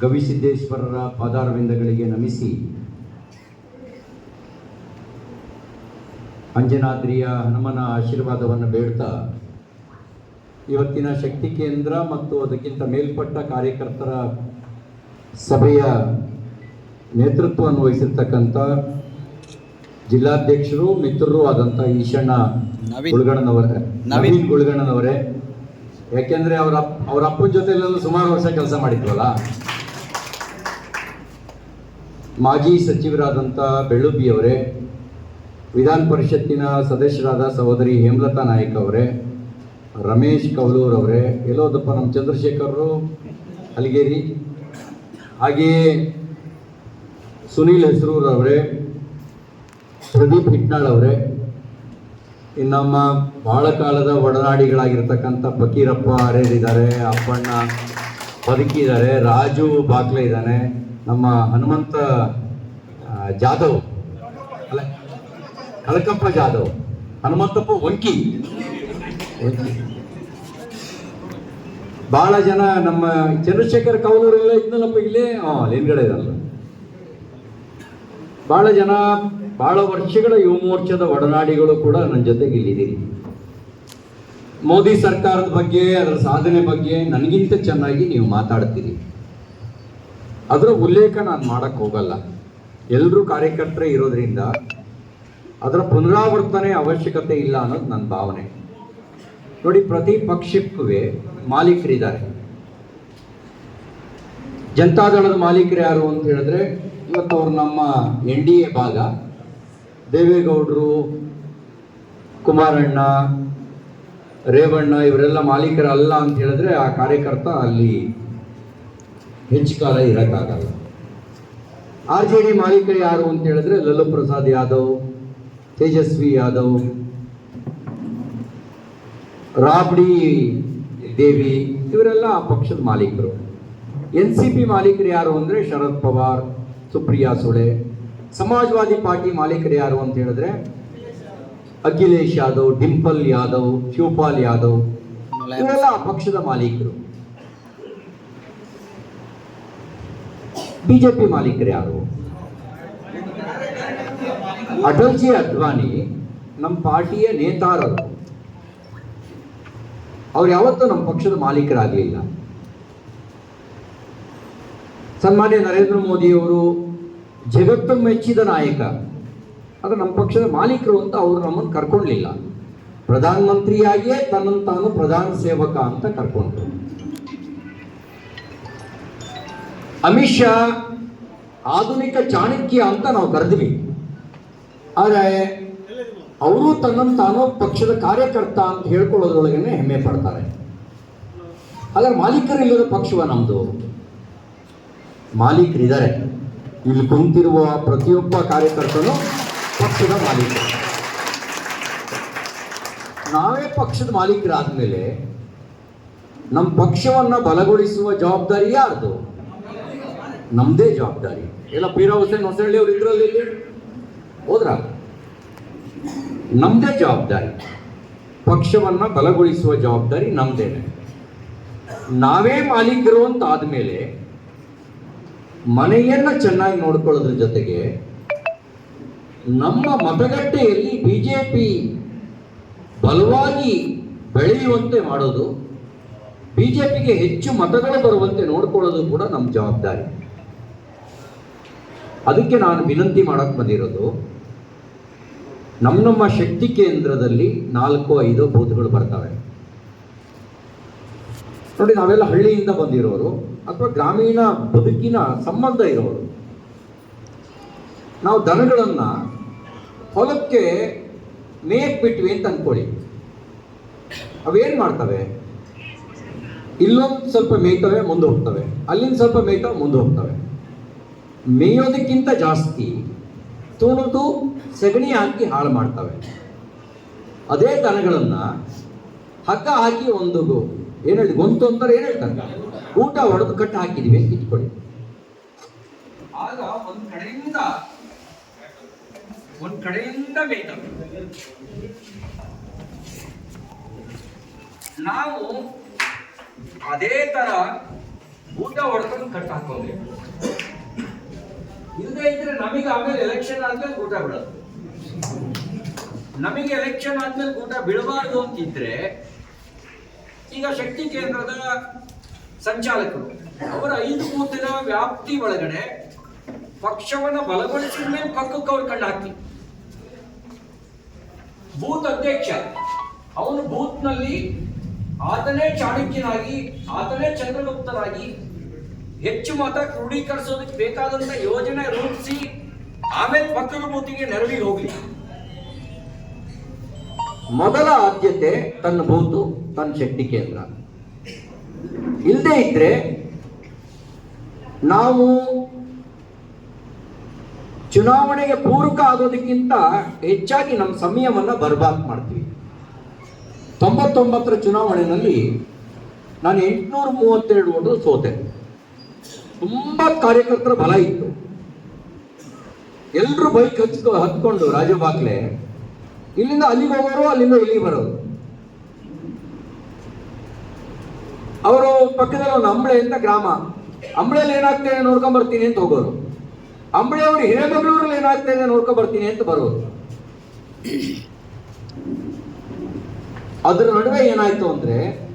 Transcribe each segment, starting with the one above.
ಗವಿಸಿದ್ದೇಶ್ವರರ ಪಾದಾರವಿಂದಗಳಿಗೆ ನಮಿಸಿ ಅಂಜನಾದ್ರಿಯ ಹನುಮನ ಆಶೀರ್ವಾದವನ್ನು ಬೇಡ್ತಾ ಇವತ್ತಿನ ಶಕ್ತಿ ಕೇಂದ್ರ ಮತ್ತು ಅದಕ್ಕಿಂತ ಮೇಲ್ಪಟ್ಟ ಕಾರ್ಯಕರ್ತರ ಸಭೆಯ ನೇತೃತ್ವವನ್ನು ವಹಿಸಿರ್ತಕ್ಕಂಥ ಜಿಲ್ಲಾಧ್ಯಕ್ಷರು ಮಿತ್ರರು ಆದಂಥ ಈಶಣ್ಣ ನವೀನ್. ಗುಳ್ಗಣ್ಣನವರೇ ನವೀನ್. ನವೀನ್ ಗುಳ್ಗಣ್ಣನವರೇ ಯಾಕೆಂದ್ರೆ ಅವರ ಅವರ ಅಪ್ಪನ ಜೊತೆಲೆಲ್ಲ ಸುಮಾರು ವರ್ಷ ಕೆಲಸ ಮಾಡಿದ್ವಲ್ಲ ಮಾಜಿ ಸಚಿವರಾದಂಥ ಬೆಳ್ಳುಬ್ಬಿಯವರೇ ವಿಧಾನ ಪರಿಷತ್ತಿನ ಸದಸ್ಯರಾದ ಸಹೋದರಿ ಹೇಮಲತಾ ನಾಯಕ್ ಅವರೇ, ರಮೇಶ್ ಕವಲೂರ್ ಅವರೇ, ಎಲ್ಲೋದಪ್ಪ ನಮ್ಮ ಚಂದ್ರಶೇಖರರು ಅಲಿಗೇರಿ ಹಾಗೆಯೇ ಸುನೀಲ್ ಹೆಸರೂರವರೇ ಪ್ರದೀಪ್ ಹಿಟ್ನಾಳ್ ಅವರೇ, ಇನ್ನು ನಮ್ಮ ಬಹಳ ಕಾಲದ ಒಡನಾಡಿಗಳಾಗಿರ್ತಕ್ಕಂಥ ಫಕೀರಪ್ಪ ಹರೇರಿದ್ದಾರೆ, ಅಪ್ಪಣ್ಣ ಬದುಕಿದ್ದಾರೆ, ರಾಜು ಬಾಕ್ಲೆ ಇದ್ದಾನೆ. ನಮ್ಮ ಹನುಮಂತ ಜಾಧವ್. ಅಲ್ಲ ಕಳಕಪ್ಪ ಜಾಧವ್. ಹನುಮಂತಪ್ಪ ವಂಕಿ ಬಹಳ ಜನ ನಮ್ಮ ಚಂದ್ರಶೇಖರ್ ಕವಲೂರೆಲ್ಲ ಇದ್ನಲ್ಲಪ್ಪ ಇಲ್ಲೇ? ಹಿಂದ್ಗಡೆ ಇರಲ್ಲ ಬಹಳ ಜನ ಬಹಳ ವರ್ಷಗಳ ಯುವ ಮೋರ್ಚಾದ ಒಡನಾಡಿಗಳು ಕೂಡ ನನ್ನ ಜೊತೆಗೆ ಇಲ್ಲಿದ್ದೀರಿ ಮೋದಿ ಸರ್ಕಾರದ ಬಗ್ಗೆ, ಅದರ ಸಾಧನೆ ಬಗ್ಗೆ ನನಗಿಂತ ಚೆನ್ನಾಗಿ ನೀವು ಮಾತಾಡ್ತೀರಿ. ಅದರ ಉಲ್ಲೇಖ ನಾನು ಮಾಡಕ್ ಹೋಗಲ್ಲ. ಎಲ್ಲರೂ ಕಾರ್ಯಕರ್ತರೇ ಇರೋದ್ರಿಂದ ಅದರ ಪುನರಾವರ್ತನೆ ಅವಶ್ಯಕತೆ ಇಲ್ಲ ಅನ್ನೋದು ನನ್ನ ಭಾವನೆ. ನೋಡಿ, ಪ್ರತಿ ಪಕ್ಷಕ್ಕೂ ಮಾಲೀಕರಿದ್ದಾರೆ. ಜನತಾದಳದ ಮಾಲೀಕರು ಯಾರು ಅಂತ ಹೇಳಿದ್ರೆ, ಇವತ್ತು ಅವರು ನಮ್ಮ ಎನ್ ಡಿ ಎ ಭಾಗ. ದೇವೇಗೌಡರು, ಕುಮಾರಣ್ಣ, ರೇವಣ್ಣ, ಇವರೆಲ್ಲ ಮಾಲೀಕರಲ್ಲ ಅಂತ ಹೇಳಿದ್ರೆ ಆ ಕಾರ್ಯಕರ್ತ ಅಲ್ಲಿ ಹೆಚ್ಚು ಕಾಲ ಇರೋಕ್ಕಾಗಲ್ಲ. ಆರ್ ಜೆ ಡಿ ಮಾಲೀಕರು ಯಾರು ಅಂತ ಹೇಳಿದ್ರೆ ಲಲ್ಲು ಪ್ರಸಾದ್ ಯಾದವ್, ತೇಜಸ್ವಿ ಯಾದವ್, ರಾಬ್ಡಿ ದೇವಿ, ಇವರೆಲ್ಲ ಆ ಪಕ್ಷದ ಮಾಲೀಕರು. ಎನ್ ಸಿ ಪಿ ಮಾಲೀಕರು ಯಾರು ಅಂದರೆ ಶರದ್ ಪವಾರ್, ಸುಪ್ರಿಯಾ ಸುಳೆ. ಸಮಾಜವಾದಿ ಪಾರ್ಟಿ ಮಾಲೀಕರು ಯಾರು ಅಂತ ಹೇಳಿದ್ರೆ ಅಖಿಲೇಶ್ ಯಾದವ್, ಡಿಂಪಲ್ ಯಾದವ್, ಶಿವಪಾಲ್ ಯಾದವ್. ಇವರೆಲ್ಲ ಆ ಪಕ್ಷದ ಮಾಲೀಕರು. ಬಿಜೆಪಿ ಮಾಲೀಕರು ಯಾರು? ಅಟಲ್ಜಿ ಅದ್ವಾನಿ ನಮ್ಮ ಪಾರ್ಟಿಯ ನೇತಾರರು ಅವ್ರು. ಯಾವತ್ತೂ ನಮ್ಮ ಪಕ್ಷದ ಮಾಲೀಕರಾಗಲಿಲ್ಲ. ಸನ್ಮಾನ್ಯ ನರೇಂದ್ರ ಮೋದಿಯವರು ಜಗತ್ತು ಮೆಚ್ಚಿದ ನಾಯಕ. ಅದು ನಮ್ಮ ಪಕ್ಷದ ಮಾಲೀಕರು ಅಂತ ಅವರು ನಮ್ಮನ್ನು ಕರ್ಕೊಳ್ಳಿಲ್ಲ ಪ್ರಧಾನಮಂತ್ರಿಯಾಗಿಯೇ ತನ್ನನ್ನು ತಾನು ಪ್ರಧಾನ ಸೇವಕ ಅಂತ ಕರ್ಕೊಂಡ್ರು. ಅಮಿತ್ ಶಾ ಆಧುನಿಕ ಚಾಣಕ್ಯ ಅಂತ ನಾವು ಕರೆದ್ವಿ ಆದರೆ ಅವರು ತನ್ನನ್ನು ತಾನು ಪಕ್ಷದ ಕಾರ್ಯಕರ್ತ ಅಂತ ಹೇಳ್ಕೊಳ್ಳೋದ್ರೊಳಗೇನೆ ಹೆಮ್ಮೆ ಪಡ್ತಾರೆ. ಆದರೆ ಮಾಲೀಕರಿಲ್ಲದ ಪಕ್ಷವ ನಮ್ಮದು ಮಾಲೀಕರಿದ್ದಾರೆ. ಇಲ್ಲಿ ಕುಂತಿರುವ ಪ್ರತಿಯೊಬ್ಬ ಕಾರ್ಯಕರ್ತನು ಪಕ್ಷದ ಮಾಲೀಕ. ನಾವೇ ಪಕ್ಷದ ಮಾಲೀಕರಾದ್ಮೇಲೆ ನಮ್ಮ ಪಕ್ಷವನ್ನು ಬಲಗೊಳಿಸುವ ಜವಾಬ್ದಾರಿ ಯಾರ್ದು? ನಮ್ಮದೇ ಜವಾಬ್ದಾರಿ. ಎಲ್ಲ ಪೀರಾ ಹುಸೇನ್ ಹೊಸಳ್ಳಿ ಅವ್ರು ಇದ್ರಲ್ಲಿ ಹೋದ್ರ? ನಮ್ಮದೇ ಜವಾಬ್ದಾರಿ. ಪಕ್ಷವನ್ನ ಬಲಗೊಳಿಸುವ ಜವಾಬ್ದಾರಿ ನಮ್ದೇನೆ ನಾವೇ ಮಾಲೀಕರು ಅಂತ ಆದಮೇಲೆ ಮನೆಯನ್ನ ಚೆನ್ನಾಗಿ ನೋಡ್ಕೊಳ್ಳೋದ್ರ ಜೊತೆಗೆ ನಮ್ಮ ಮತಗಟ್ಟೆಯಲ್ಲಿ ಬಿಜೆಪಿ ಬಲವಾಗಿ ಬೆಳೆಯುವಂತೆ ಮಾಡೋದು, ಬಿಜೆಪಿಗೆ ಹೆಚ್ಚು ಮತಗಳು ಬರುವಂತೆ ನೋಡ್ಕೊಳ್ಳೋದು ಕೂಡ ನಮ್ಮ ಜವಾಬ್ದಾರಿ. ಅದಕ್ಕೆ ನಾನು ವಿನಂತಿ ಮಾಡಕ್ ಬಂದಿರೋದು, ನಮ್ಮ ನಮ್ಮ ಶಕ್ತಿ ಕೇಂದ್ರದಲ್ಲಿ ನಾಲ್ಕು ಐದು ಬೂತ್ಗಳು ಬರ್ತವೆ. ನೋಡಿ, ನಾವೆಲ್ಲ ಹಳ್ಳಿಯಿಂದ ಬಂದಿರೋರು ಅಥವಾ ಗ್ರಾಮೀಣ ಬದುಕಿನ ಸಂಬಂಧ ಇರೋರು. ನಾವು ದನಗಳನ್ನು ಹೊಲಕ್ಕೆ ನೇಕ್ ಬಿಟ್ವಿ ಅಂತ ಅನ್ಕೊಳ್ಳಿ. ಅವೇನ್ ಮಾಡ್ತವೆ? ಇಲ್ಲೊಂದು ಸ್ವಲ್ಪ ಮೇಯ್ತವೆ, ಮುಂದೆ ಹೋಗ್ತವೆ. ಅಲ್ಲಿಂದ ಸ್ವಲ್ಪ ಮೇಯ್ತವೆ, ಮುಂದೆ ಹೋಗ್ತವೆ. ಮೇಯೋದಕ್ಕಿಂತ ಜಾಸ್ತಿ ತುಣಿದು ಸಗಣಿ ಹಾಕಿ ಹಾಳು ಮಾಡ್ತವೆ. ಅದೇ ದನಗಳನ್ನ ಹಗ್ಗ ಹಾಕಿ ಒಂದು ಏನ್ ಹೇಳಿ ಗೊಂತು ಅಂತಾರೆ ಏನ್ ಹೇಳ್ತಾರೆ? ಊಟ ಹೊಡೆದು ಕಟ್ಟು ಹಾಕಿದೀವಿ ಇಟ್ಕೊಳ್ಳಿ. ಆಗ ಒಂದು ಕಡೆಯಿಂದ ಒಂದು ಕಡೆಯಿಂದ ನಾವು ಅದೇ ತರ ಊಟ ಹೊಡೆದು ಕಟ್ ಹಾಕೋಬೇಕು ಇಲ್ಲದೆ ಇದ್ರೆ ನಮಗೆ ಆಮೇಲೆ ಎಲೆಕ್ಷನ್ ಆದ್ಮೇಲೆ ಊಟ ಬಿಡೋದು. ನಮಗೆ ಎಲೆಕ್ಷನ್ ಆದ್ಮೇಲೆ ಊಟ ಬಿಡಬಾರ್ದು ಅಂತಿದ್ರೆ ಈಗ ಶಕ್ತಿ ಕೇಂದ್ರದ ಸಂಚಾಲಕರು ಅವರ ಐದು ಮೂತಿನ ವ್ಯಾಪ್ತಿ ಒಳಗಡೆ ಪಕ್ಷವನ್ನ ಬಲಗೊಳಿಸಿದ ಮೇಲೆ ಪಕ್ಕಕ್ಕೆ ಅವ್ರು ಕಂಡು ಹಾಕಿ. ಬೂತ್ ಅಧ್ಯಕ್ಷ, ಅವನು ಬೂತ್ನಲ್ಲಿ ಆತನೇ ಚಾಣಕ್ಯನಾಗಿ, ಆತನೇ ಚಂದ್ರಗುಪ್ತನಾಗಿ ಹೆಚ್ಚು ಮತ ಕ್ರೋಢೀಕರಿಸೋದಕ್ಕೆ ಬೇಕಾದಂತ ಯೋಜನೆ ರೂಪಿಸಿ ಆಮೇಲೆ ಪಕ್ಕದ ಬೂತಿಗೆ ನೆರವಿಗೆ ಹೋಗಲಿ. ಮೊದಲ ಆದ್ಯತೆ ತನ್ನ ಬೂತು ತನ್ನ ಶಕ್ತಿ ಕೇಂದ್ರ. ಇಲ್ಲದೆ ಇದ್ರೆ ನಾವು ಚುನಾವಣೆಗೆ ಪೂರಕ ಆಗೋದಕ್ಕಿಂತ ಹೆಚ್ಚಾಗಿ ನಮ್ಮ ಸಮಯವನ್ನ ಬರ್ಬಾದ್ ಮಾಡ್ತೀವಿ. ತೊಂಬತ್ತೊಂಬತ್ತರ ಚುನಾವಣೆಯಲ್ಲಿ ನಾನು ಎಂಟುನೂರ ಮೂವತ್ತೆರಡು ಓಟು ಸೋತೆ. ತುಂಬಾ ಕಾರ್ಯಕರ್ತರ ಬಲ ಇತ್ತು. ಎಲ್ಲರೂ ಬೈಕ್ ಹಚ್ಕೊ ಹತ್ಕೊಂಡು ರಾಜಬಾಗ್ಲೆ ಇಲ್ಲಿಂದ ಅಲ್ಲಿಗೆ ಹೋಗೋರು, ಅಲ್ಲಿಂದ ಇಲ್ಲಿಗೆ ಬರೋರು. ಅವರು ಪಕ್ಕದಲ್ಲಿ ಒಂದು ಅಂಬಳೆ ಅಂತ ಗ್ರಾಮ. ಅಂಬಳೆಯಲ್ಲಿ ಏನಾಗ್ತದೆ ನೋಡ್ಕೊಂಡ್ ಬರ್ತೀನಿ ಅಂತ ಹೋಗೋರು. ಅಂಬಳೆ ಅವರು ಹಿರೇಮಗಳೂರಲ್ಲಿ ಏನಾಗ್ತದೆ ನೋಡ್ಕೊಂಡ್ ಬರ್ತೀನಿ ಅಂತ ಬರೋರು. ಅದರ ನಡುವೆ ಏನಾಯ್ತು ಅಂದ್ರೆ,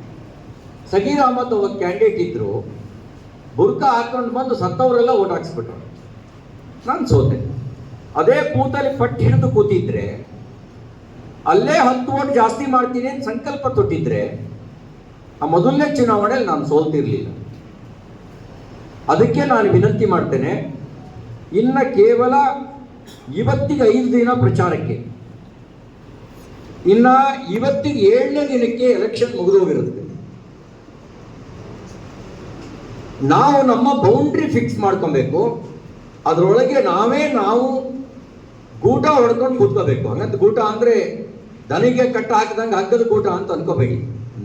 ಸಗೀರ್ ಅಹಮದ್ ಒಬ್ಬ ಕ್ಯಾಂಡಿಡೇಟ್ ಇದ್ರು. ಬುರ್ಕ ಹಾಕೊಂಡು ಬಂದು ಸತ್ತವರೆಲ್ಲ ಓಟ್ ಹಾಕ್ಸ್ಬಿಟ್ರು. ನಾನು ಸೋತೆ. ಅದೇ ಕೂತಲ್ಲಿ ಪಟ್ಟು ಹಿಡಿದು ಕೂತಿದ್ರೆ, ಅಲ್ಲೇ ಹತ್ತು ಓಟ್ ಜಾಸ್ತಿ ಮಾಡ್ತೀನಿ ಅಂತ ಸಂಕಲ್ಪ ತೊಟ್ಟಿದ್ರೆ, ಆ ಮೊದಲನೇ ಚುನಾವಣೆಯಲ್ಲಿ ನಾನು ಸೋಲ್ತಿರ್ಲಿಲ್ಲ. ಅದಕ್ಕೆ ನಾನು ವಿನಂತಿ ಮಾಡ್ತೇನೆ, ಇನ್ನು ಕೇವಲ ಇವತ್ತಿಗೆ ಐದು ದಿನ ಪ್ರಚಾರಕ್ಕೆ. ಇನ್ನು ಇವತ್ತಿಗೆ ಏಳನೇ ದಿನಕ್ಕೆ ಎಲೆಕ್ಷನ್ ಮುಗಿದೋಗಿರುತ್ತೆ. ನಾವು ನಮ್ಮ ಬೌಂಡ್ರಿ ಫಿಕ್ಸ್ ಮಾಡ್ಕೊಬೇಕು. ಅದರೊಳಗೆ ನಾವೇ ನಾವು ಗೂಟ ಹೊಡ್ಕೊಂಡು ಕೂತ್ಕೋಬೇಕು. ಹಂಗಂತ ಗೂಟ ಅಂದ್ರೆ ದನಿಗೆ ಕಟ್ಟ ಹಾಕಿದಂಗೆ ಹಗ್ಗದ ಗೂಟ ಅಂತ ಅನ್ಕೋಬೇಡಿ.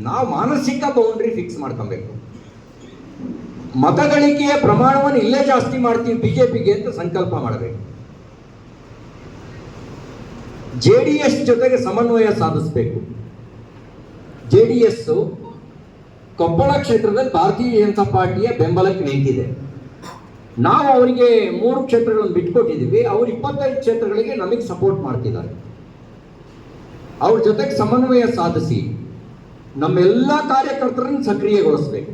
ನಾವು ಮಾನಸಿಕ ಬೌಂಡ್ರಿ ಫಿಕ್ಸ್ ಮಾಡ್ಕೊಬೇಕು. ಮತಗಳಿಕೆಯ ಪ್ರಮಾಣವನ್ನು ಇಲ್ಲೇ ಜಾಸ್ತಿ ಮಾಡ್ತೀವಿ ಬಿಜೆಪಿಗೆ ಅಂತ ಸಂಕಲ್ಪ ಮಾಡಬೇಕು. ಜೆ ಡಿ ಎಸ್ ಜೊತೆಗೆ ಸಮನ್ವಯ ಸಾಧಿಸಬೇಕು. ಜೆ ಡಿ ಎಸ್ ಕೊಪ್ಪಳ ಕ್ಷೇತ್ರದಲ್ಲಿ ಭಾರತೀಯ ಜನತಾ ಪಾರ್ಟಿಯ ಬೆಂಬಲಕ್ಕೆ ನಿಂತಿದೆ. ನಾವು ಅವರಿಗೆ ಮೂರು ಕ್ಷೇತ್ರಗಳನ್ನು ಬಿಟ್ಕೊಟ್ಟಿದ್ದೀವಿ ಅವ್ರು ಇಪ್ಪತ್ತೈದು ಕ್ಷೇತ್ರಗಳಿಗೆ ನಮಗೆ ಸಪೋರ್ಟ್ ಮಾಡ್ತಿದ್ದಾರೆ. ಅವ್ರ ಜೊತೆಗೆ ಸಮನ್ವಯ ಸಾಧಿಸಿ ನಮ್ಮೆಲ್ಲ ಕಾರ್ಯಕರ್ತರನ್ನು ಸಕ್ರಿಯಗೊಳಿಸ್ಬೇಕು.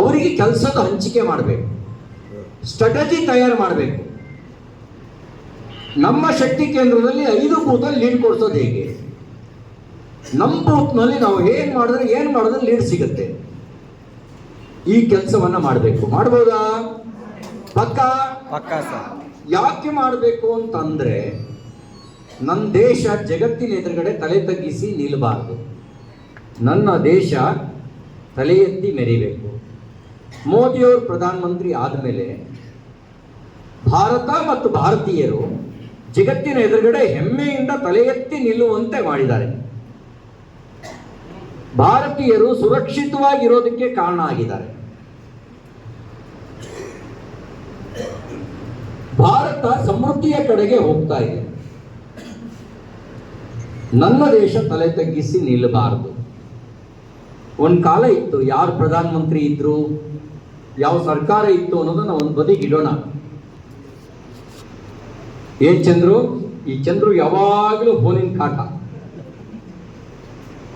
ಅವರಿಗೆ ಕೆಲಸದ ಹಂಚಿಕೆ ಮಾಡಬೇಕು. ಸ್ಟ್ರಾಟಜಿ ತಯಾರು ಮಾಡಬೇಕು. ನಮ್ಮ ಶಕ್ತಿ ಕೇಂದ್ರದಲ್ಲಿ ಐದು ಬೂತಲ್ಲಿ ಲೀಡ್ ಕೊಡ್ಸೋದು ಹೇಗೆ? ನಮ್ಮ ಬೂತ್ನಲ್ಲಿ ನಾವು ಏನು ಮಾಡಿದ್ರೆ ಏನು ಮಾಡಿದ್ರೆ ಲೀಡ್ ಸಿಗುತ್ತೆ. ಈ ಕೆಲಸವನ್ನ ಮಾಡಬೇಕು. ಮಾಡ್ಬೋದಾ? ಪಕ್ಕ? ಪಕ್ಕ ಸರ್. ಯಾಕೆ ಮಾಡಬೇಕು ಅಂತಂದ್ರೆ ನನ್ನ ದೇಶ ಜಗತ್ತಿನ ಎದುರುಗಡೆ ತಲೆ ತಗ್ಗಿಸಿ ನಿಲ್ಲಬಾರದು ನನ್ನ ದೇಶ ತಲೆ ಎತ್ತಿ ಮೆರಿಬೇಕು. ಮೋದಿಯವರು ಪ್ರಧಾನಮಂತ್ರಿ ಆದಮೇಲೆ ಭಾರತ ಮತ್ತು ಭಾರತೀಯರು ಜಗತ್ತಿನ ಎದುರುಗಡೆ ಹೆಮ್ಮೆಯಿಂದ ತಲೆ ಎತ್ತಿ ನಿಲ್ಲುವಂತೆ ಮಾಡಿದ್ದಾರೆ. ಭಾರತೀಯರು ಸುರಕ್ಷಿತವಾಗಿರೋದಕ್ಕೆ ಕಾರಣ ಆಗಿದ್ದಾರೆ. ಭಾರತ ಸಮೃದ್ಧಿಯ ಕಡೆಗೆ ಹೋಗ್ತಾ ಇದೆ. ನನ್ನ ದೇಶ ತಲೆ ತಗ್ಗಿಸಿ ನಿಲ್ಲಬಾರದು. ಒಂದು ಕಾಲ ಇತ್ತು, ಯಾರು ಪ್ರಧಾನಮಂತ್ರಿ ಇದ್ರು, ಯಾವ ಸರ್ಕಾರ ಇತ್ತು ಅನ್ನೋದನ್ನ ಒಂದು ಬದಿಗೆ ಇಡೋಣ. ಏನ್ ಚಂದ್ರು? ಈ ಚಂದ್ರು ಯಾವಾಗಲೂ ಫೋನಿನ ಕಾಟ.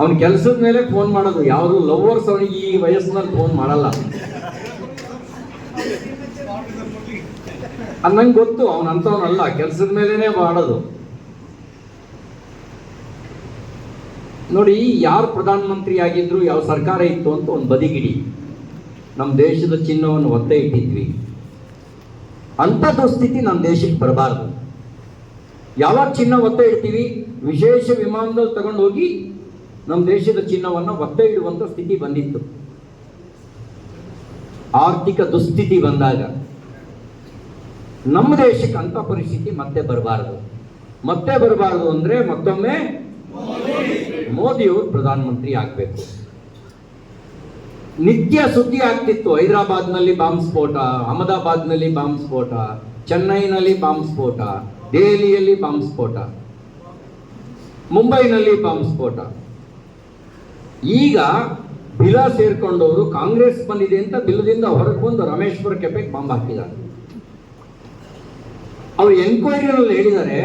ಅವನ ಕೆಲಸದ ಮೇಲೆ ಫೋನ್ ಮಾಡೋದು. ಯಾವುದು ಲವರ್ಸ್ ಅವನಿಗೆ ಈ ವಯಸ್ಸಿನಲ್ಲಿ ಫೋನ್ ಮಾಡಲ್ಲ. ಅನ್ನಂಗೆ ಗೊತ್ತು ಅವನಂತವನಲ್ಲ ಕೆಲಸದ ಮೇಲೇನೆ ಮಾಡೋದು. ನೋಡಿ, ಯಾರು ಪ್ರಧಾನಮಂತ್ರಿ ಆಗಿದ್ರು ಯಾವ ಸರ್ಕಾರ ಇತ್ತು ಅಂತ ಒಂದು ಬದಿಗಿಡಿ. ನಮ್ಮ ದೇಶದ ಚಿನ್ನವನ್ನು ಒತ್ತೆ ಇಟ್ಟಿದ್ವಿ. ಅಂಥ ದುಸ್ಥಿತಿ ನಮ್ಮ ದೇಶಕ್ಕೆ ಬರಬಾರ್ದು. ಯಾವಾಗ ಚಿನ್ನ ಒತ್ತೆ ಇಡ್ತೀವಿ? ವಿಶೇಷ ವಿಮಾನದಲ್ಲಿ ತಗೊಂಡು ಹೋಗಿ ನಮ್ಮ ದೇಶದ ಚಿನ್ನವನ್ನು ಒತ್ತೆ ಇಡುವಂಥ ಸ್ಥಿತಿ ಬಂದಿತ್ತು. ಆರ್ಥಿಕ ದುಸ್ಥಿತಿ ಬಂದಾಗ ನಮ್ಮ ದೇಶಕ್ಕೆ ಅಂತ ಪರಿಸ್ಥಿತಿ ಮತ್ತೆ ಬರಬಾರದು. ಮತ್ತೆ ಬರಬಾರದು ಅಂದ್ರೆ ಮತ್ತೊಮ್ಮೆ ಮೋದಿಯವರು ಪ್ರಧಾನಮಂತ್ರಿ ಆಗಬೇಕು. ನಿತ್ಯ ಸುದ್ದಿ ಆಗ್ತಿತ್ತು. ಹೈದರಾಬಾದ್ನಲ್ಲಿ ಬಾಂಬ್ ಸ್ಫೋಟ, ಅಹಮದಾಬಾದ್ನಲ್ಲಿ ಬಾಂಬ್ ಸ್ಫೋಟ, ಚೆನ್ನೈನಲ್ಲಿ ಬಾಂಬ್ ಸ್ಫೋಟ, ದೆಹಲಿಯಲ್ಲಿ ಬಾಂಬ್ ಸ್ಫೋಟ, ಮುಂಬೈನಲ್ಲಿ ಬಾಂಬ್ ಸ್ಫೋಟ. ಈಗ ಬಿಲ ಸೇರ್ಕೊಂಡವರು ಕಾಂಗ್ರೆಸ್ ಬಂದಿದೆ ಅಂತ ಬಿಲದಿಂದ ಹೊರಗೆ ಬಂದು ರಮೇಶ್ವರ ಕೆಪೆಗೆ ಬಾಂಬ್ ಹಾಕಿದ್ದಾರೆ. ಅವರು ಎನ್ಕ್ವೈರಿನಲ್ಲಿ ಹೇಳಿದ್ದಾರೆ,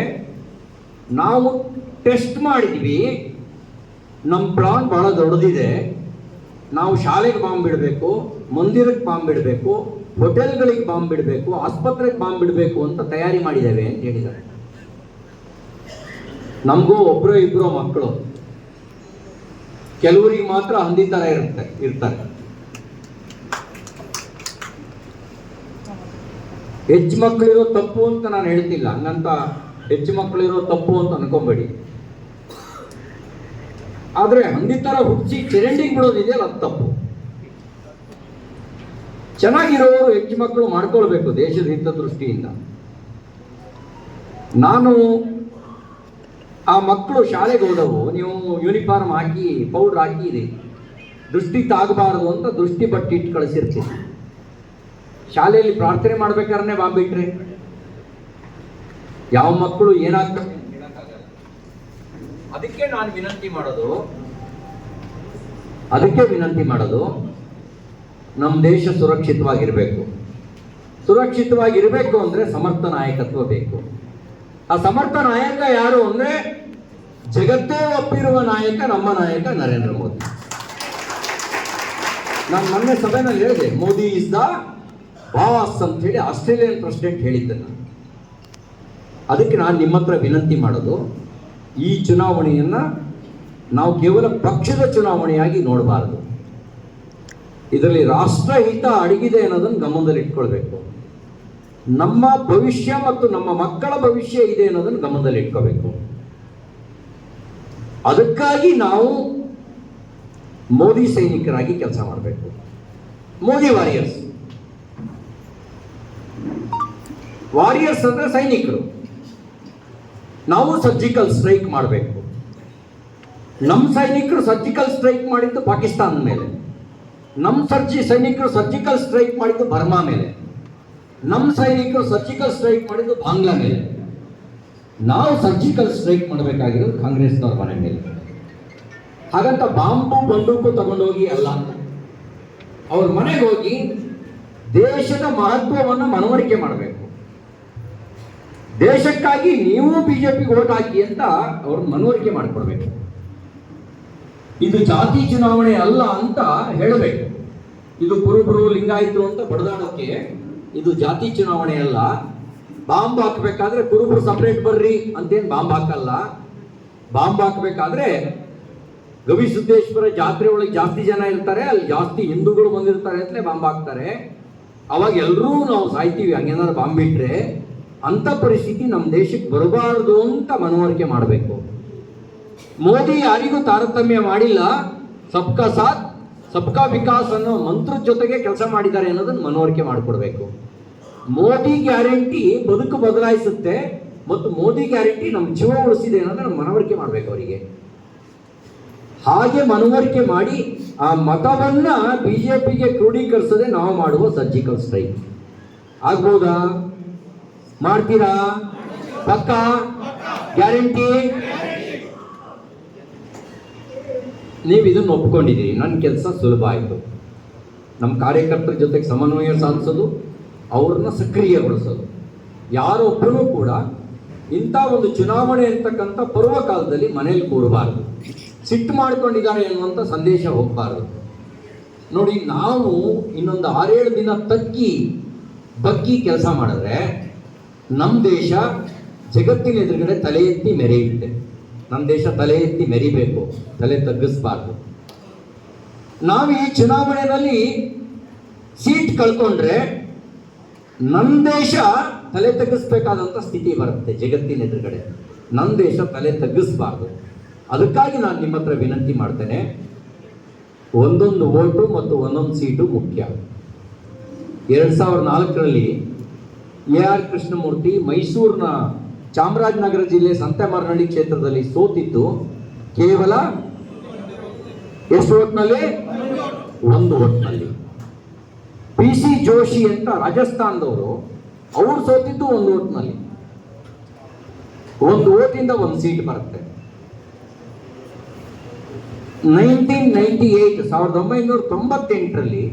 ನಾವು ಟೆಸ್ಟ್ ಮಾಡಿದ್ವಿ ನಮ್ಮ ಪ್ಲಾನ್ ಬಹಳ ದೊಡ್ಡದಿದೆ, ನಾವು ಶಾಲೆಗೆ ಬಾಂಬ್ ಬಿಡಬೇಕು ಮಂದಿರಕ್ಕೆ ಬಾಂಬ್ ಬಿಡಬೇಕು, ಹೋಟೆಲ್ಗಳಿಗೆ ಬಾಂಬ್ ಬಿಡಬೇಕು, ಆಸ್ಪತ್ರೆಗೆ ಬಾಂಬ್ ಬಿಡಬೇಕು ಅಂತ ತಯಾರಿ ಮಾಡಿದ್ದೇವೆ ಅಂತ ಹೇಳಿದ್ದಾರೆ. ನಮಗೂ ಒಬ್ಬರು ಇಬ್ಬರೋ ಮಕ್ಕಳು. ಕೆಲವರಿಗೆ ಮಾತ್ರ ಹಂದಿ ತರ ಇರುತ್ತೆ, ಇರ್ತಾರೆ. ಹೆಚ್ಚು ಮಕ್ಕಳಿರೋ ತಪ್ಪು ಅಂತ ನಾನು ಹೇಳ್ತಿಲ್ಲ ಹಂಗಂತ ಹೆಚ್ಚು ಮಕ್ಕಳಿರೋ ತಪ್ಪು ಅಂತ ಅನ್ಕೊಂಬೇಡಿ. ಆದ್ರೆ ಹಂದಿ ತರ ಹುಚ್ಚಿ ಚರಂಡಿಗೆ ಬಿಡೋದಿದೆಯಲ್ಲ ಅದು ತಪ್ಪು. ಚೆನ್ನಾಗಿರೋರು ಹೆಚ್ಚು ಮಕ್ಕಳು ಮಾಡ್ಕೊಳ್ಬೇಕು ದೇಶದ ಹಿತ ದೃಷ್ಟಿಯಿಂದ ನಾನು ಆ ಮಕ್ಕಳು ಶಾಲೆಗೆ ಹೋದವು ನೀವು ಯೂನಿಫಾರ್ಮ್ ಹಾಕಿ ಪೌಡ್ರ್ ಹಾಕಿರಿ. ದೃಷ್ಟಿ ತಾಗಬಾರದು ಅಂತ ದೃಷ್ಟಿ ಬಟ್ಟೆ ಇಟ್ಟು ಕಳಿಸಿರ್ತೀವಿ. ಶಾಲೆಯಲ್ಲಿ ಪ್ರಾರ್ಥನೆ ಮಾಡ್ಬೇಕಾದ್ರೆ ಬಾ ಬಿಟ್ರೆ ಯಾವ ಮಕ್ಕಳು ಏನಾಗ್ತದೆ ಅದಕ್ಕೆ ನಾನು ವಿನಂತಿ ಮಾಡೋದು. ಅದಕ್ಕೆ ವಿನಂತಿ ಮಾಡೋದು ನಮ್ಮ ದೇಶ ಸುರಕ್ಷಿತವಾಗಿರಬೇಕು. ಸುರಕ್ಷಿತವಾಗಿರಬೇಕು ಅಂದರೆ ಸಮರ್ಥ ನಾಯಕತ್ವ ಬೇಕು. ಆ ಸಮರ್ಥ ನಾಯಕ ಯಾರು ಅಂದ್ರೆ ಜಗತ್ತೇ ಒಪ್ಪಿರುವ ನಾಯಕ ನಮ್ಮ ನಾಯಕ ನರೇಂದ್ರ ಮೋದಿ. ನಾನು ಮೊನ್ನೆ ಸಭೆನಲ್ಲಿ ಹೇಳಿದೆ, ಮೋದಿ ಇಸ್ ದ ಬಾಸ್ ಅಂತ ಹೇಳಿ ಆಸ್ಟ್ರೇಲಿಯನ್ ಪ್ರೆಸಿಡೆಂಟ್ ಹೇಳಿದ್ದೆ ನಾನು. ಅದಕ್ಕೆ ನಾನು ನಿಮ್ಮ ಹತ್ರ ವಿನಂತಿ ಮಾಡೋದು, ಈ ಚುನಾವಣೆಯನ್ನ ನಾವು ಕೇವಲ ಪಕ್ಷದ ಚುನಾವಣೆಯಾಗಿ ನೋಡಬಾರದು. ಇದರಲ್ಲಿ ರಾಷ್ಟ್ರಹಿತ ಅಡಗಿದೆ ಅನ್ನೋದನ್ನು ಗಮನದಲ್ಲಿ ಇಟ್ಕೊಳ್ಬೇಕು ನಮ್ಮ ಭವಿಷ್ಯ ಮತ್ತು ನಮ್ಮ ಮಕ್ಕಳ ಭವಿಷ್ಯ ಇದೆ ಅನ್ನೋದನ್ನು ಗಮನದಲ್ಲಿ ಇಟ್ಕೋಬೇಕು. ಅದಕ್ಕಾಗಿ ನಾವು ಮೋದಿ ಸೈನಿಕರಾಗಿ ಕೆಲಸ ಮಾಡಬೇಕು. ಮೋದಿ ವಾರಿಯರ್ಸ್. ವಾರಿಯರ್ಸ್ ಅಂದ್ರೆ ಸೈನಿಕರು. ನಾವು ಸರ್ಜಿಕಲ್ ಸ್ಟ್ರೈಕ್ ಮಾಡಬೇಕು. ನಮ್ಮ ಸೈನಿಕರು ಸರ್ಜಿಕಲ್ ಸ್ಟ್ರೈಕ್ ಮಾಡಿದ್ದು ಪಾಕಿಸ್ತಾನದ ಮೇಲೆ. ನಮ್ಮ ಸರ್ಜಿ ಸೈನಿಕರು ಸರ್ಜಿಕಲ್ ಸ್ಟ್ರೈಕ್ ಮಾಡಿದ್ದು ಬರ್ಮಾ ಮೇಲೆ. ನಮ್ಮ ಸೈನಿಕರು ಸರ್ಜಿಕಲ್ ಸ್ಟ್ರೈಕ್ ಮಾಡಿದ್ದು ಬಾಂಗ್ಲಾ ಮೇಲೆ ನಾವು ಸರ್ಜಿಕಲ್ ಸ್ಟ್ರೈಕ್ ಮಾಡಬೇಕಾಗಿರೋದು ಕಾಂಗ್ರೆಸ್ನವ್ರ ಮನೆ ಮೇಲೆ. ಹಾಗಂತ ಬಾಂಬು ಬಂದೂಕು ತಗೊಂಡೋಗಿ ಅಲ್ಲ ಅವ್ರ ಮನೆಗೆ ಹೋಗಿ ದೇಶದ ಮಹತ್ವವನ್ನು ಮನವರಿಕೆ ಮಾಡಬೇಕು. ದೇಶಕ್ಕಾಗಿ ನೀವು ಬಿಜೆಪಿಗೆ ಓಟ್ ಹಾಕಿ ಅಂತ ಅವ್ರ ಮನವರಿಕೆ ಮಾಡಿಕೊಡ್ಬೇಕು. ಇದು ಜಾತಿ ಚುನಾವಣೆ ಅಲ್ಲ ಅಂತ ಹೇಳಬೇಕು. ಇದು ಕುರುಬರು ಲಿಂಗಾಯಿತು ಅಂತ ಬಡದಾಡೋಕೆ ಇದು ಜಾತಿ ಚುನಾವಣೆ ಅಲ್ಲ. ಬಾಂಬ್ ಹಾಕಬೇಕಾದ್ರೆ ಕುರುಬರು ಸಪ್ರೇಟ್ ಬರ್ರಿ ಅಂತೇನು ಬಾಂಬ್ ಹಾಕಲ್ಲ. ಬಾಂಬ್ ಹಾಕಬೇಕಾದ್ರೆ ಗವಿಸಿದ್ದೇಶ್ವರ ಜಾತ್ರೆ ಒಳಗೆ ಜಾಸ್ತಿ ಜನ ಇರ್ತಾರೆ, ಅಲ್ಲಿ ಜಾಸ್ತಿ ಹಿಂದೂಗಳು ಬಂದಿರ್ತಾರೆ ಅಂತಲೇ ಬಾಂಬ್ ಹಾಕ್ತಾರೆ. ಅವಾಗ ಎಲ್ಲರೂ ನಾವು ಸಾಯ್ತೀವಿ, ಹಂಗೇನಾದ್ರು ಬಾಂಬ್ ಇಟ್ರೆ ಅಂತ ಪರಿಸ್ಥಿತಿ ನಮ್ಮ ದೇಶಕ್ಕೆ ಬರಬಾರದು ಅಂತ ಮನವರಿಕೆ ಮಾಡಬೇಕು. ಮೋದಿ ಯಾರಿಗೂ ತಾರತಮ್ಯ ಮಾಡಿಲ್ಲ. ಸಬ್ಕಾ ಸಾಥ್, ಸಬ್ಕಾ ವಿಕಾಸ್ ಅನ್ನೋ ಮಂತ್ರದ ಜೊತೆಗೆ ಕೆಲಸ ಮಾಡಿದ್ದಾರೆ ಅನ್ನೋದನ್ನು ಮನವರಿಕೆ ಮಾಡಿಕೊಡ್ಬೇಕು. ಮೋದಿ ಗ್ಯಾರಂಟಿ ಬದುಕು ಬದಲಾಯಿಸುತ್ತೆ ಮತ್ತು ಮೋದಿ ಗ್ಯಾರಂಟಿ ನಮ್ಮ ಜೀವ ಉಳಿಸಿದೆ ಅನ್ನೋದನ್ನ ಮನವರಿಕೆ ಮಾಡಬೇಕು ಅವರಿಗೆ. ಹಾಗೆ ಮನವರಿಕೆ ಮಾಡಿ ಆ ಮತವನ್ನ ಬಿಜೆಪಿಗೆ ಕ್ರೋಢೀಕರಿಸದೆ ನಾವು ಮಾಡುವ ಸರ್ಜಿಕಲ್ ಸ್ಟ್ರೈಕ್. ಆಗ್ಬೋದಾ? ಮಾಡ್ತೀರಾ? ಪಕ್ಕ? ಗ್ಯಾರಂಟಿ? ನೀವು ಇದನ್ನು ಒಪ್ಕೊಂಡಿದ್ದೀರಿ. ನನ್ನ ಕೆಲಸ ಸುಲಭ ಆಯಿತು. ನಮ್ಮ ಕಾರ್ಯಕರ್ತರ ಜೊತೆಗೆ ಸಮನ್ವಯ ಸಾಧಿಸೋದು ಅವ್ರನ್ನ ಸಕ್ರಿಯಗೊಳಿಸೋದು. ಯಾರೊಬ್ಬರೂ ಕೂಡ ಇಂಥ ಒಂದು ಚುನಾವಣೆ ಇರ್ತಕ್ಕಂಥ ಪೂರ್ವ ಕಾಲದಲ್ಲಿ ಮನೇಲಿ ಕೂರಬಾರ್ದು. ಸಿಟ್ಟು ಮಾಡ್ಕೊಂಡಿದ್ದಾರೆ ಅನ್ನುವಂಥ ಸಂದೇಶ ಹೋಗಬಾರ್ದು. ನೋಡಿ, ನಾವು ಇನ್ನೊಂದು ಆರೇಳು ದಿನ ತಗ್ಗಿ ಬಗ್ಗಿ ಕೆಲಸ ಮಾಡಿದ್ರೆ ನಮ್ಮ ದೇಶ ಜಗತ್ತಿನ ಎದುರುಗಡೆ ತಲೆ ಎತ್ತಿ ಮೆರೆಯುತ್ತೆ. ನಮ್ಮ ದೇಶ ತಲೆ ಎತ್ತಿ ಮೆರಿಬೇಕು, ತಲೆ ತಗ್ಗಿಸ್ಬಾರ್ದು. ನಾವು ಈ ಚುನಾವಣೆಯಲ್ಲಿ ಸೀಟ್ ಕಳ್ಕೊಂಡ್ರೆ ನಮ್ಮ ದೇಶ ತಲೆ ತಗ್ಗಿಸ್ಬೇಕಾದಂಥ ಸ್ಥಿತಿ ಬರುತ್ತೆ ಜಗತ್ತಿನ ಎದುರುಗಡೆ. ನಮ್ಮ ದೇಶ ತಲೆ ತಗ್ಗಿಸ್ಬಾರ್ದು. ಅದಕ್ಕಾಗಿ ನಾನು ನಿಮ್ಮ ಹತ್ರ ವಿನಂತಿ ಮಾಡ್ತೇನೆ. ಒಂದೊಂದು ಓಟು ಮತ್ತು ಒಂದೊಂದು ಸೀಟು ಮುಖ್ಯ. ಎರಡು ಸಾವಿರದ ನಾಲ್ಕರಲ್ಲಿ ಎ ಆರ್ ಕೃಷ್ಣಮೂರ್ತಿ ಮೈಸೂರಿನ ಚಾಮರಾಜನಗರ ಜಿಲ್ಲೆ ಸಂತೆಮಾರನಹಳ್ಳಿ ಕ್ಷೇತ್ರದಲ್ಲಿ ಸೋತಿದ್ದು ಕೇವಲ ಎಷ್ಟು ಓಟ್ನಲ್ಲಿ? ಒಂದು ಓಟ್ನಲ್ಲಿ. ಪಿ ಸಿ ಜೋಶಿ ಅಂತ ರಾಜಸ್ಥಾನದವರು, ಅವ್ರು ಸೋತಿದ್ದು ಒಂದು ಓಟ್ನಲ್ಲಿ. ಒಂದು ಓಟಿಂದ ಒಂದು ಸೀಟ್ ಬರುತ್ತೆ. ನೈನ್ಟೀನ್ ನೈನ್ಟಿ ಏಟ್, ಸಾವಿರದ ಒಂಬೈನೂರ ತೊಂಬತ್ತೆಂಟರಲ್ಲಿ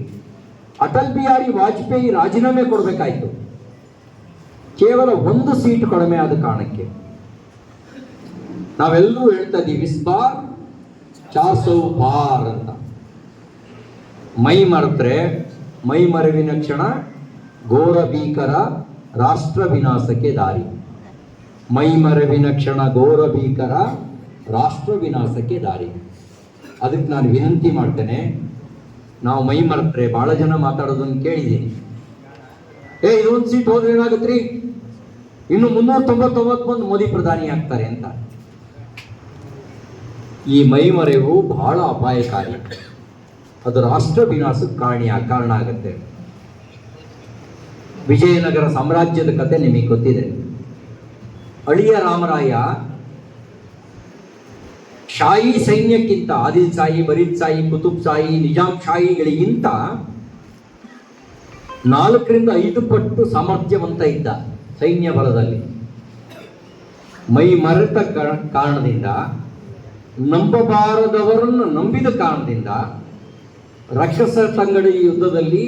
ಅಟಲ್ ಬಿಹಾರಿ ವಾಜಪೇಯಿ ರಾಜೀನಾಮೆ ಕೊಡಬೇಕಾಯಿತು. ಕೇವಲ ಒಂದು ಸೀಟ್ ಕಡಿಮೆ ಆದ ಕಾರಣಕ್ಕೆ. ನಾವೆಲ್ಲರೂ ಹೇಳ್ತಾ ಇದ್ದೀವಿ ಸ್ಪಾರ್ ಚಾಸೋ ಬಾರ್ ಅಂತ. ಮೈ ಮರೆತ್ರೆ ಮೈ ಮರೆವಿನ ಕ್ಷಣ ಘೋರ ಭೀಕರ ರಾಷ್ಟ್ರ ವಿನಾಶಕ್ಕೆ ದಾರಿ. ಮೈ ಮರೆವಿನ ಕ್ಷಣ ಘೋರ ಭೀಕರ ರಾಷ್ಟ್ರ ವಿನಾಶಕ್ಕೆ ದಾರಿ. ಅದಕ್ಕೆ ನಾನು ವಿನಂತಿ ಮಾಡ್ತೇನೆ, ನಾವು ಮೈ ಮರೆತ್ರೆ ಬಹಳ ಜನ ಮಾತಾಡೋದನ್ನು ಕೇಳಿದ್ದೀನಿ. ಏ ಇದೊಂದು ಸೀಟ್ ಹೋದ್ರೆ ಏನಾಗತ್ರಿ ಇನ್ನು ಮುನ್ನೂರ ತೊಂಬತ್ತೊಂಬತ್ತು ಬಂದು ಮೋದಿ ಪ್ರಧಾನಿ ಆಗ್ತಾರೆ ಅಂತ. ಈ ಮೈಮರೆವು ಬಹಳ ಅಪಾಯಕಾರಿ. ಅದು ರಾಷ್ಟ್ರ ವಿನಾಶಕ್ಕೆ ಕಾರಣ ಕಾರಣ ಆಗುತ್ತೆ. ವಿಜಯನಗರ ಸಾಮ್ರಾಜ್ಯದ ಕತೆ ನಿಮಗೆ ಗೊತ್ತಿದೆ. ಅಳಿಯ ರಾಮರಾಯ ಶಾಹಿ ಸೈನ್ಯಕ್ಕಿಂತ ಆದಿಲ್ ಶಾಹಿ ಬರೀದ್ ಶಾಹಿ ಕುತುಬ್ ಸಾಯಿ ನಿಜಾಮ್ ಶಾಹಿಗಳಿಗಿಂತ ನಾಲ್ಕರಿಂದ ಐದು ಪಟ್ಟು ಸಾಮರ್ಥ್ಯವಂತ ಇದ್ದ ಸೈನ್ಯ ಬಲದಲ್ಲಿ. ಮೈ ಮರೆತ ಕಾರಣದಿಂದ, ನಂಬಬಾರದವರನ್ನು ನಂಬಿದ ಕಾರಣದಿಂದ ರಾಕ್ಷಸ ತಂಗಡಿ ಯುದ್ಧದಲ್ಲಿ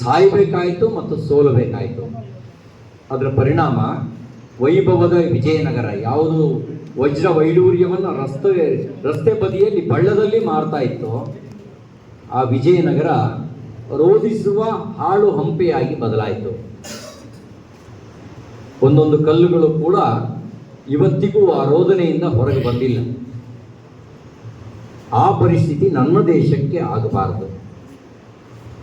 ಸಾಯಬೇಕಾಯಿತು ಮತ್ತು ಸೋಲಬೇಕಾಯಿತು. ಅದರ ಪರಿಣಾಮ ವೈಭವದ ವಿಜಯನಗರ. ಯಾವುದು ವಜ್ರ ವೈಡೂರ್ಯವನ್ನು ರಸ್ತೆ ರಸ್ತೆ ಬದಿಯಲ್ಲಿ ಬಳ್ಳದಲ್ಲಿ ಮಾರ್ತಾ ಇತ್ತು, ಆ ವಿಜಯನಗರ ರೋಧಿಸುವ ಹಾಳು ಹಂಪೆಯಾಗಿ ಬದಲಾಯಿತು. ಒಂದೊಂದು ಕಲ್ಲುಗಳು ಕೂಡ ಇವತ್ತಿಗೂ ಆ ರೋದನೆಯಿಂದ ಹೊರಗೆ ಬಂದಿಲ್ಲ. ಆ ಪರಿಸ್ಥಿತಿ ನನ್ನ ದೇಶಕ್ಕೆ ಆಗಬಾರದು.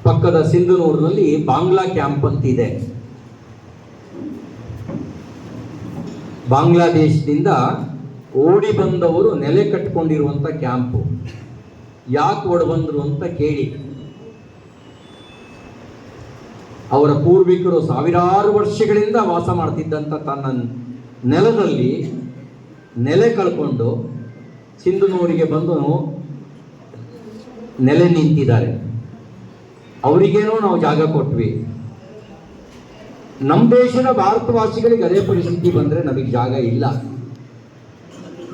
ಪಕ್ಕದ ಸಿಂಧನೂರಿನಲ್ಲಿ ಬಾಂಗ್ಲಾ ಕ್ಯಾಂಪ್ ಅಂತಿದೆ. ಬಾಂಗ್ಲಾದೇಶದಿಂದ ಓಡಿ ಬಂದವರು ನೆಲೆ ಕಟ್ಕೊಂಡಿರುವಂಥ ಕ್ಯಾಂಪು. ಯಾಕೆ ಓಡಿ ಬಂದರು ಅಂತ ಕೇಳಿ. ಅವರ ಪೂರ್ವಿಕರು ಸಾವಿರಾರು ವರ್ಷಗಳಿಂದ ವಾಸ ಮಾಡ್ತಿದ್ದಂಥ ತನ್ನ ನೆಲದಲ್ಲಿ ನೆಲೆ ಕಳ್ಕೊಂಡು ಸಿಂಧುನೂರಿಗೆ ಬಂದು ನೆಲೆ ನಿಂತಿದ್ದಾರೆ. ಅವರಿಗೇನೋ ನಾವು ಜಾಗ ಕೊಟ್ವಿ. ನಮ್ಮ ದೇಶದ ಭಾರತವಾಸಿಗಳಿಗೆ ಅದೇ ಪರಿಸ್ಥಿತಿ ಬಂದರೆ ನಮಗೆ ಜಾಗ ಇಲ್ಲ.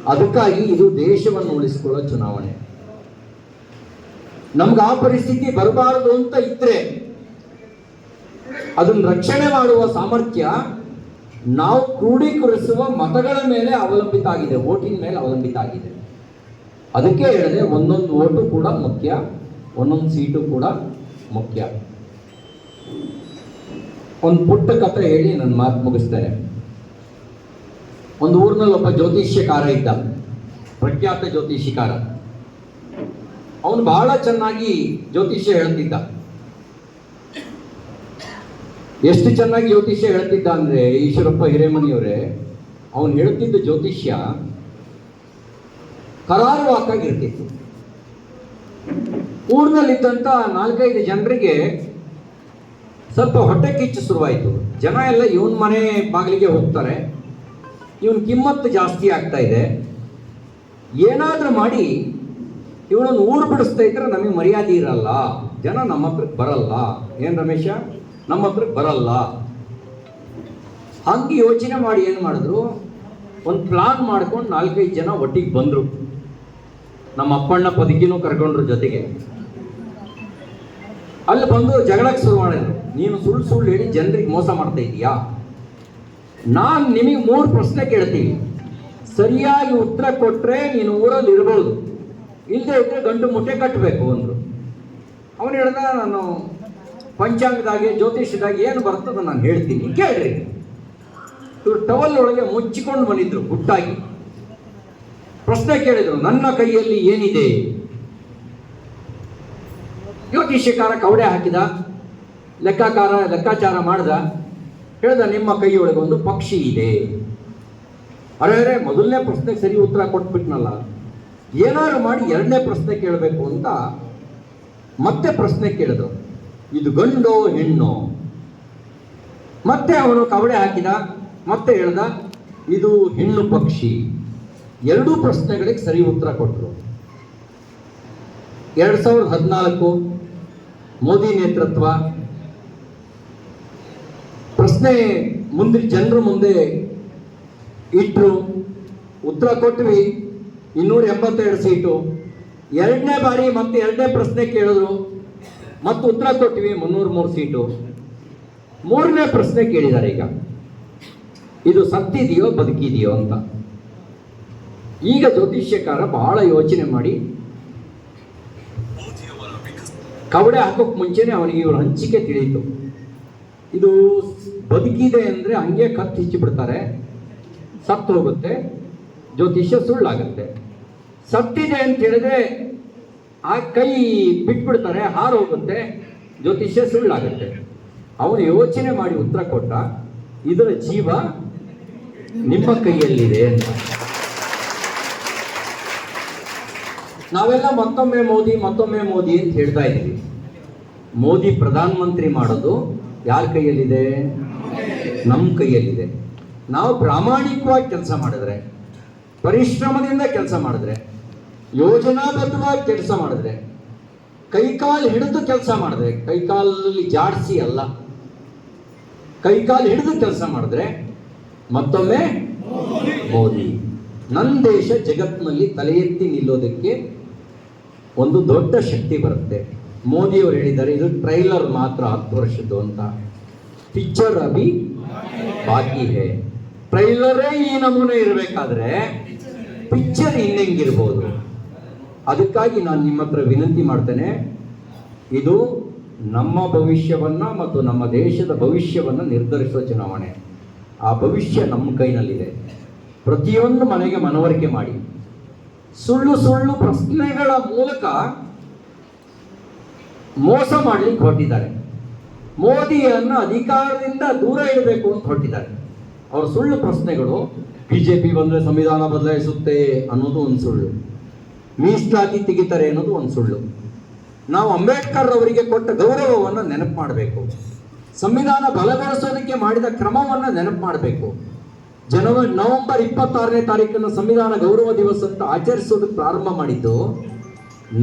ಅದಕ್ಕಾಗಿ ಇದು ದೇಶವನ್ನು ಉಳಿಸಿಕೊಳ್ಳೋ ಚುನಾವಣೆ. ನಮ್ಗೆ ಆ ಪರಿಸ್ಥಿತಿ ಬರಬಾರದು ಅಂತ ಇದ್ರೆ ಅದನ್ನು ರಕ್ಷಣೆ ಮಾಡುವ ಸಾಮರ್ಥ್ಯ ನಾವು ಕ್ರೋಢೀಕರಿಸುವ ಮತಗಳ ಮೇಲೆ ಅವಲಂಬಿತ ಆಗಿದೆ, ವೋಟಿನ ಮೇಲೆ ಅವಲಂಬಿತ ಆಗಿದೆ. ಅದಕ್ಕೆ ಹೇಳಿದೆ, ಒಂದೊಂದು ಓಟು ಕೂಡ ಮುಖ್ಯ, ಒಂದೊಂದು ಸೀಟು ಕೂಡ ಮುಖ್ಯ. ಒಂದು ಪುಟ್ಟ ಕಥೆ ಹೇಳಿ ನನ್ನ ಮಾತು ಮುಗಿಸ್ತೇನೆ. ಒಂದು ಊರಿನಲ್ಲಿ ಒಬ್ಬ ಜ್ಯೋತಿಷ್ಯಕಾರ ಇದ್ದ, ಪ್ರಖ್ಯಾತ ಜ್ಯೋತಿಷ್ಯಕಾರ. ಅವನು ಬಹಳ ಚೆನ್ನಾಗಿ ಜ್ಯೋತಿಷ್ಯ ಹೇಳ್ತಿದ್ದ. ಎಷ್ಟು ಚೆನ್ನಾಗಿ ಜ್ಯೋತಿಷ್ಯ ಹೇಳ್ತಿದ್ದ ಅಂದ್ರೆ ಈಶ್ವರಪ್ಪ ಹಿರೇಮಣಿಯವರೇ, ಅವನು ಹೇಳ್ತಿದ್ದ ಜ್ಯೋತಿಷ್ಯ ಕರಾರುವಾಕಾಗಿರ್ತಿತ್ತು ಊರಿನಲ್ಲಿದ್ದಂಥ ನಾಲ್ಕೈದು ಜನರಿಗೆ ಸ್ವಲ್ಪ ಹೊಟ್ಟೆ ಕಿಚ್ಚು ಶುರುವಾಯಿತು. ಜನ ಎಲ್ಲ ಇವನ ಮನೆ ಬಾಗಿಲಿಗೆ ಹೋಗ್ತಾರೆ. ಇವನ್ ಕಿಮ್ಮತ್ತು ಜಾಸ್ತಿ ಆಗ್ತಾ ಇದೆ. ಏನಾದರೂ ಮಾಡಿ ಇವನನ್ನು ಊರು ಬಿಡಿಸ್ತಾ ಇದ್ರೆ ನಮಗೆ ಮರ್ಯಾದೆ ಇರಲ್ಲ. ಜನ ನಮ್ಮ ಹತ್ರಕ್ಕೆ ಬರಲ್ಲ. ಏನ್ ರಮೇಶ? ನಮ್ಮ ಹತ್ರಕ್ಕೆ ಬರಲ್ಲ. ಹಂಗೆ ಯೋಚನೆ ಮಾಡಿ ಏನು ಮಾಡಿದ್ರು? ಒಂದು ಪ್ಲಾನ್ ಮಾಡ್ಕೊಂಡು ನಾಲ್ಕೈದು ಜನ ಒಟ್ಟಿಗೆ ಬಂದರು. ನಮ್ಮ ಅಪ್ಪಣ್ಣ ಪದಕಿನೂ ಕರ್ಕೊಂಡ್ರು ಜೊತೆಗೆ. ಅಲ್ಲಿ ಬಂದು ಜಗಳಕ್ಕೆ ಶುರು ಮಾಡಿದ್ರು. ನೀನು ಸುಳ್ಳು ಸುಳ್ಳು ಹೇಳಿ ಜನರಿಗೆ ಮೋಸ ಮಾಡ್ತಾ ಇದೀಯಾ? ನಾನು ನಿಮಗೆ ಮೂರು ಪ್ರಶ್ನೆ ಕೇಳ್ತೀನಿ. ಸರಿಯಾಗಿ ಉತ್ತರ ಕೊಟ್ರೆ ನೀನು ಊರಲ್ಲಿ ಇರ್ಬೋದು. ಇಲ್ಲದೆ ಇದ್ರೆ ಗಂಡು ಮುಟ್ಟೆ ಕಟ್ಟಬೇಕು ಅಂದ್ರು. ಅವನು ಹೇಳ್ದ, ನಾನು ಪಂಚಾಂಗದಾಗೆ, ಜ್ಯೋತಿಷ್ಯದಾಗಿ ಏನು ಬರ್ತದ ನಾನು ಹೇಳ್ತೀನಿ. ಕೇಳ್ರಿ. ಇವ್ರು ಟವಲ್ ಒಳಗೆ ಮುಚ್ಚಿಕೊಂಡು ಬಂದಿದ್ರು, ಗುಟ್ಟಾಗಿ. ಪ್ರಶ್ನೆ ಕೇಳಿದ್ರು, ನನ್ನ ಕೈಯಲ್ಲಿ ಏನಿದೆ? ಜ್ಯೋತಿಷ್ಯಕಾರ ಕವಡೆ ಹಾಕಿದ, ಲೆಕ್ಕಾಕಾರ, ಲೆಕ್ಕಾಚಾರ ಮಾಡಿದ, ಹೇಳ್ದ ನಿಮ್ಮ ಕೈಯೊಳಗೆ ಒಂದು ಪಕ್ಷಿ ಇದೆ. ಅರೆ ಮೊದಲನೇ ಪ್ರಶ್ನೆಗೆ ಸರಿ ಉತ್ತರ ಕೊಟ್ಬಿಟ್ನಲ್ಲ. ಏನಾದ್ರು ಮಾಡಿ ಎರಡನೇ ಪ್ರಶ್ನೆ ಕೇಳಬೇಕು ಅಂತ ಮತ್ತೆ ಪ್ರಶ್ನೆ ಕೇಳಿದ್ರು ಇದು ಗಂಡೋ, ಹೆಣ್ಣೋ? ಮತ್ತೆ ಅವನು ಕವಡೆ ಹಾಕಿದ, ಮತ್ತೆ ಹೇಳ್ದ, ಇದು ಹೆಣ್ಣು ಪಕ್ಷಿ. ಎರಡೂ ಪ್ರಶ್ನೆಗಳಿಗೆ ಸರಿ ಉತ್ತರ ಕೊಟ್ಟರು ಎರಡು ಸಾವಿರದ ಹದಿನಾಲ್ಕು ಮೋದಿ ನೇತೃತ್ವ. ಪ್ರಶ್ನೆ ಮುಂದೆ ಜನರ ಮುಂದೆ ಇಟ್ಟರು ಉತ್ತರ ಕೊಟ್ವಿ, ಇನ್ನೂರ ಎಂಬತ್ತೆರಡು ಸೀಟು. ಎರಡನೇ ಬಾರಿ ಮತ್ತೆ ಎರಡನೇ ಪ್ರಶ್ನೆ ಕೇಳಿದ್ರು. ಮತ್ತು ಉತ್ತರ ಕೊಟ್ಟಿವಿ ಮುನ್ನೂರ ಮೂರು ಸೀಟು. ಮೂರನೇ ಪ್ರಶ್ನೆ ಕೇಳಿದ್ದಾರೆ ಈಗ. ಇದು ಸತ್ತಿದೆಯೋ ಬದುಕಿದೆಯೋ ಅಂತ. ಈಗ ಜ್ಯೋತಿಷ್ಯಕಾರ ಬಹಳ ಯೋಚನೆ ಮಾಡಿ. ಕವಡೆ ಹಾಕೋಕ್ ಮುಂಚೆನೆ ಅವನಿಗೆ ಇವ್ರ ಹಂಚಿಕೆ ತಿಳಿಯಿತು. ಇದು ಬದುಕಿದೆ ಅಂದ್ರೆ ಹಂಗೆ ಕತ್ತು ಹಿಚ್ಚಿ ಬಿಡ್ತಾರೆ. ಸತ್ತು ಹೋಗುತ್ತೆ. ಜ್ಯೋತಿಷ್ಯ ಸುಳ್ಳಾಗುತ್ತೆ. ಸತ್ತಿದೆ ಅಂತ ಹೇಳಿದ್ರೆ ಆ ಕೈ ಬಿಟ್ಬಿಡ್ತಾರೆ ಹೋಗುತ್ತೆ, ಜ್ಯೋತಿಷ್ಯ ಸುಳ್ಳಾಗುತ್ತೆ. ಅವನು ಯೋಚನೆ ಮಾಡಿ ಉತ್ತರ ಕೊಟ್ಟ, ಇದರ ಜೀವ ನಿಮ್ಮ ಕೈಯಲ್ಲಿದೆ ಅಂತ. ನಾವೆಲ್ಲ ಮತ್ತೊಮ್ಮೆ ಮೋದಿ ಮತ್ತೊಮ್ಮೆ ಮೋದಿ ಅಂತ ಹೇಳ್ತಾ ಇದ್ವಿ ಮೋದಿ ಪ್ರಧಾನ ಮಂತ್ರಿ ಮಾಡೋದು ಯಾರ ಕೈಯಲ್ಲಿದೆ? ನಮ್ಮ ಕೈಯಲ್ಲಿದೆ. ನಾವು ಪ್ರಾಮಾಣಿಕವಾಗಿ ಕೆಲಸ ಮಾಡಿದ್ರೆ, ಪರಿಶ್ರಮದಿಂದ ಕೆಲಸ ಮಾಡಿದ್ರೆ, ಯೋಜನಾಬದ್ಧವಾಗಿ ಕೆಲಸ ಮಾಡಿದ್ರೆ, ಕೈಕಾಲು ಹಿಡಿದು ಕೆಲಸ ಮಾಡಿದ್ರೆ, ಕೈಕಾಲಲ್ಲಿ ಜಾಡಿಸಿ ಅಲ್ಲ. ಕೈಕಾಲು ಹಿಡಿದು ಕೆಲಸ ಮಾಡಿದ್ರೆ ಮತ್ತೊಮ್ಮೆ ಮೋದಿ. ನನ್ನ ದೇಶ ಜಗತ್ತಿನಲ್ಲಿ ತಲೆ ಎತ್ತಿ ನಿಲ್ಲೋದಕ್ಕೆ ಒಂದು ದೊಡ್ಡ ಶಕ್ತಿ ಬರುತ್ತೆ. ಮೋದಿಯವರು ಹೇಳಿದ್ದಾರೆ, ಇದು ಟ್ರೈಲರ್ ಮಾತ್ರ ಹತ್ತು ವರ್ಷದ್ದು ಅಂತ. ಪಿಕ್ಚರ್ ಅಭಿ ಬಾಕಿ ಹೇ. ಟ್ರೈಲರೇ ಈ ನಮೂನೆ ಇರಬೇಕಾದ್ರೆ ಪಿಕ್ಚರ್ ಇನ್ನೆಂಗಿರ್ಬೋದು. ಅದಕ್ಕಾಗಿ ನಾನು ನಿಮ್ಮ ಹತ್ರ ವಿನಂತಿ ಮಾಡ್ತೇನೆ, ಇದು ನಮ್ಮ ಭವಿಷ್ಯವನ್ನ ಮತ್ತು ನಮ್ಮ ದೇಶದ ಭವಿಷ್ಯವನ್ನ ನಿರ್ಧರಿಸುವ ಚುನಾವಣೆ. ಆ ಭವಿಷ್ಯ ನಮ್ಮ ಕೈನಲ್ಲಿದೆ. ಪ್ರತಿಯೊಂದು ಮನೆಗೆ ಮನವರಿಕೆ ಮಾಡಿ. ಸುಳ್ಳು ಸುಳ್ಳು ಪ್ರಶ್ನೆಗಳ ಮೂಲಕ ಮೋಸ ಮಾಡಲಿಕ್ಕೆ ಹೊರಟಿದ್ದಾರೆ. ಮೋದಿಯನ್ನು ಅಧಿಕಾರದಿಂದ ದೂರ ಇಡಬೇಕು ಅಂತ ಹೊರಟಿದ್ದಾರೆ. ಅವ್ರ ಸುಳ್ಳು ಪ್ರಶ್ನೆಗಳು ಬಿಜೆಪಿ ಬಂದ್ರೆ ಸಂವಿಧಾನ ಬದಲಾಯಿಸುತ್ತೆ ಅನ್ನೋದು ಒಂದು ಸುಳ್ಳು. ಮೀಸಲಾತಿ ತೆಗಿತಾರೆ ಅನ್ನೋದು ಒಂದು ಸುಳ್ಳು. ನಾವು ಅಂಬೇಡ್ಕರ್ ಅವರಿಗೆ ಕೊಟ್ಟ ಗೌರವವನ್ನು ನೆನಪು ಮಾಡಬೇಕು. ಸಂವಿಧಾನ ಬಲಗೊಳಿಸೋದಕ್ಕೆ ಮಾಡಿದ ಕ್ರಮವನ್ನು ನೆನಪು ಮಾಡಬೇಕು. ಜನವರಿ, ನವೆಂಬರ್ ಇಪ್ಪತ್ತಾರನೇ ತಾರೀಕನ್ನು ಸಂವಿಧಾನ ಗೌರವ ದಿವಸ ಅಂತ ಆಚರಿಸೋದಕ್ಕೆ ಪ್ರಾರಂಭ ಮಾಡಿದ್ದು,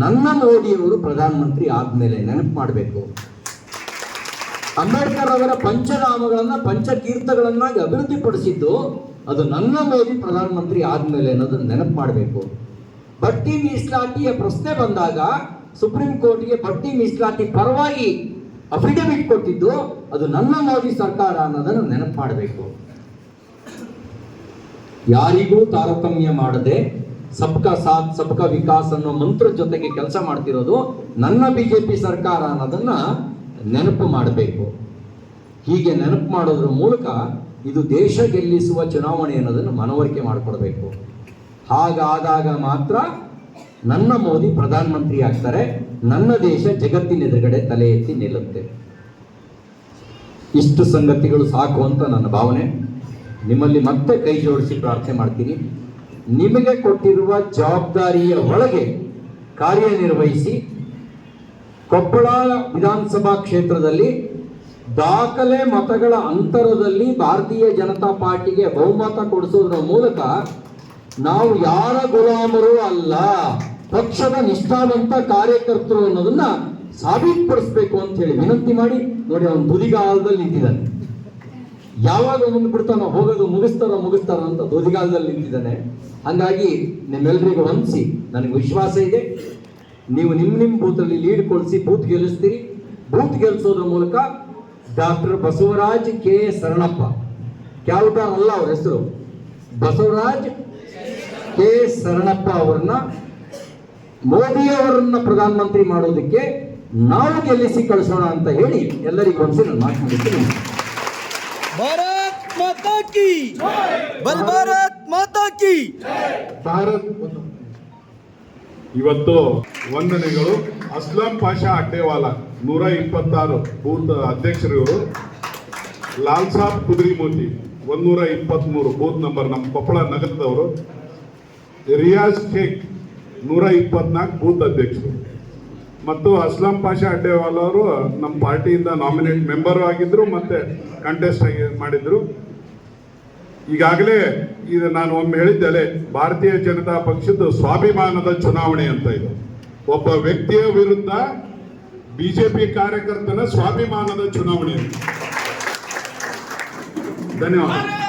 ನನ್ನ ಮೋದಿಯವರು ಪ್ರಧಾನಮಂತ್ರಿ ಆದ್ಮೇಲೆ ನೆನಪು ಮಾಡಬೇಕು. ಅಂಬೇಡ್ಕರ್ ಅವರ ಪಂಚನಾಮಗಳನ್ನ ಪಂಚತೀರ್ಥಗಳನ್ನಾಗಿ ಅಭಿವೃದ್ಧಿಪಡಿಸಿದ್ದು, ಅದು ನನ್ನ ಮೋದಿ ಪ್ರಧಾನಮಂತ್ರಿ ಆದ್ಮೇಲೆ ಅನ್ನೋದನ್ನ ನೆನಪು ಮಾಡಬೇಕು. ಬಡ್ಡಿ ಮೀಸಲಾತಿಯ ಪ್ರಶ್ನೆ ಬಂದಾಗ, ಸುಪ್ರೀಂ ಕೋರ್ಟ್ಗೆ ಬಡ್ಡಿ ಮೀಸಲಾತಿ ಪರವಾಗಿ ಅಫಿಡವಿಟ್ ಕೊಟ್ಟಿದ್ದು, ಅದು ನನ್ನ ಮೋದಿ ಸರ್ಕಾರ ಅನ್ನೋದನ್ನು ನೆನಪು ಮಾಡಬೇಕು. ಯಾರಿಗೂ ತಾರತಮ್ಯ ಮಾಡದೆ ಸಬ್ಕಾ ಸಾಥ್, ಸಬ್ಕಾ ವಿಕಾಸ್ ಅನ್ನೋ ಮಂತ್ರ ಜೊತೆಗೆ ಕೆಲಸ ಮಾಡ್ತಿರೋದು ನನ್ನ ಬಿಜೆಪಿ ಸರ್ಕಾರ ಅನ್ನೋದನ್ನ ನೆನಪು ಮಾಡಬೇಕು. ಹೀಗೆ ನೆನಪು ಮಾಡೋದ್ರ ಮೂಲಕ ಇದು ದೇಶ ಗೆಲ್ಲಿಸುವ ಚುನಾವಣೆ ಅನ್ನೋದನ್ನು ಮನವರಿಕೆ ಮಾಡಿಕೊಡ್ಬೇಕು. ಹಾಗಾದಾಗ ಮಾತ್ರ ನನ್ನ ಮೋದಿ ಪ್ರಧಾನಮಂತ್ರಿ ಆಗ್ತಾರೆ, ನನ್ನ ದೇಶ ಜಗತ್ತಿನ ಎದುರುಗಡೆ ತಲೆ ಎತ್ತಿ ನಿಲ್ಲುತ್ತೆ. ಇಷ್ಟು ಸಂಗತಿಗಳು ಸಾಕು ಅಂತ ನನ್ನ ಭಾವನೆ. ನಿಮ್ಮಲ್ಲಿ ಮತ್ತೆ ಕೈ ಜೋಡಿಸಿ ಪ್ರಾರ್ಥನೆ ಮಾಡ್ತೀನಿ. ನಿಮಗೆ ಕೊಟ್ಟಿರುವ ಜವಾಬ್ದಾರಿಯ ಒಳಗೆ ಕಾರ್ಯನಿರ್ವಹಿಸಿ ಕೊಪ್ಪಳ ವಿಧಾನಸಭಾ ಕ್ಷೇತ್ರದಲ್ಲಿ ದಾಖಲೆ ಮತಗಳ ಅಂತರದಲ್ಲಿ ಭಾರತೀಯ ಜನತಾ ಪಾರ್ಟಿಗೆ ಬಹುಮತ ಕೊಡಿಸೋದ್ರ ಮೂಲಕ ನಾವು ಯಾರ ಗುಲಾಮರು ಅಲ್ಲ, ಪಕ್ಷದ ನಿಷ್ಠಾವಂತ ಕಾರ್ಯಕರ್ತರು ಅನ್ನೋದನ್ನ ಸಾಬೀತುಪಡಿಸ್ಬೇಕು ಅಂತ ಹೇಳಿ ವಿನಂತಿ ಮಾಡಿ ನೋಡಿ ಅವನು ತುದಿಗಾಲದಲ್ಲಿ ನಿಂತಿದ್ದಾನೆ. ಯಾವಾಗ ಮುಂದೆ ಬಿಡ್ತಾನೋ ಹೋಗೋದು ಮುಗಿಸ್ತಾರ ಮುಗಿಸ್ತಾರ ಅಂತ ಧ್ವಜಗಾಲದಲ್ಲಿ ನಿಂತಿದ್ದಾನೆ. ಹಂಗಾಗಿ ನಿಮ್ಮೆಲ್ಲರಿಗೂ ಹೊಂದಿಸಿ ನನಗೆ ವಿಶ್ವಾಸ ಇದೆ. ನೀವು ನಿಮ್ಮ ನಿಮ್ಮ ಬೂತಲ್ಲಿ ಲೀಡ್ ಕೊಡಿಸಿ ಬೂತ್ ಗೆಲ್ಲಿಸ್ತೀರಿ. ಬೂತ್ ಗೆಲ್ಲಿಸೋದ್ರ ಮೂಲಕ ಡಾಕ್ಟರ್ ಬಸವರಾಜ್ ಕೆ ಶರಣಪ್ಪ. ಕ್ಯಾವ್ಟಾರ್ ಅಲ್ಲ, ಅವ್ರ ಹೆಸರು. ಬಸವರಾಜ್ ಕೆ ಶರಣಪ್ಪ ಅವರನ್ನ ಮೋದಿ ಅವರನ್ನ ಪ್ರಧಾನಮಂತ್ರಿ ಮಾಡೋದಕ್ಕೆ ನಾವು ಗೆಲ್ಲಿಸಿ ಕಳಿಸೋಣ ಅಂತ ಹೇಳಿ ಎಲ್ಲರಿಗೂ ಒಂದ್ಸಿ ನಾನು ಮಾತು ಭಾರತ್ ಮಾತಾ ಕಿ ಬಲ್ ಭಾರತ್ ಮಾತಾ ಕಿ. ಭಾರತ್ ಇವತ್ತು ವಂದನೆಗಳು. ಅಸ್ಲಂ ಪಾಷಾ ಅಡ್ಡೇವಾಲ ನೂರ ಇಪ್ಪತ್ತಾರು ಬೂತ್ ಅಧ್ಯಕ್ಷರು ಇವರು ಲಾಲ್ ಸಾಬ್ ಕುದುರಿಮೂರ್ತಿ ಒಂದೂರ ಇಪ್ಪತ್ತ್ಮೂರು ಬೂತ್ ನಂಬರ್ ನಮ್ಮ ಕೊಪ್ಪಳ ನಗರದವರು. ರಿಯಾಜ್ ಶೇಖ್ ನೂರ ಇಪ್ಪತ್ನಾಲ್ಕು ಬೂತ್ ಅಧ್ಯಕ್ಷರು. ಮತ್ತು ಅಸ್ಲಾಂ ಪಾಷಾ ಅಡ್ಡೇವಾಲ ಅವರು ನಮ್ಮ ಪಾರ್ಟಿಯಿಂದ ನಾಮಿನೇಟ್ ಮೆಂಬರು ಆಗಿದ್ದರು ಮತ್ತು ಕಂಟೆಸ್ಟ್ ಆಗಿ ಮಾಡಿದರು. ಈಗಾಗಲೇ ಇದು ನಾನು ಒಮ್ಮೆ ಹೇಳಿದ್ದೆಲೆ, ಭಾರತೀಯ ಜನತಾ ಪಕ್ಷದ ಸ್ವಾಭಿಮಾನದ ಚುನಾವಣೆ ಅಂತ ಇದು. ಒಬ್ಬ ವ್ಯಕ್ತಿಯ ವಿರುದ್ಧ ಬಿ ಜೆ ಪಿ ಕಾರ್ಯಕರ್ತನ ಸ್ವಾಭಿಮಾನದ ಚುನಾವಣೆ. ಧನ್ಯವಾದ.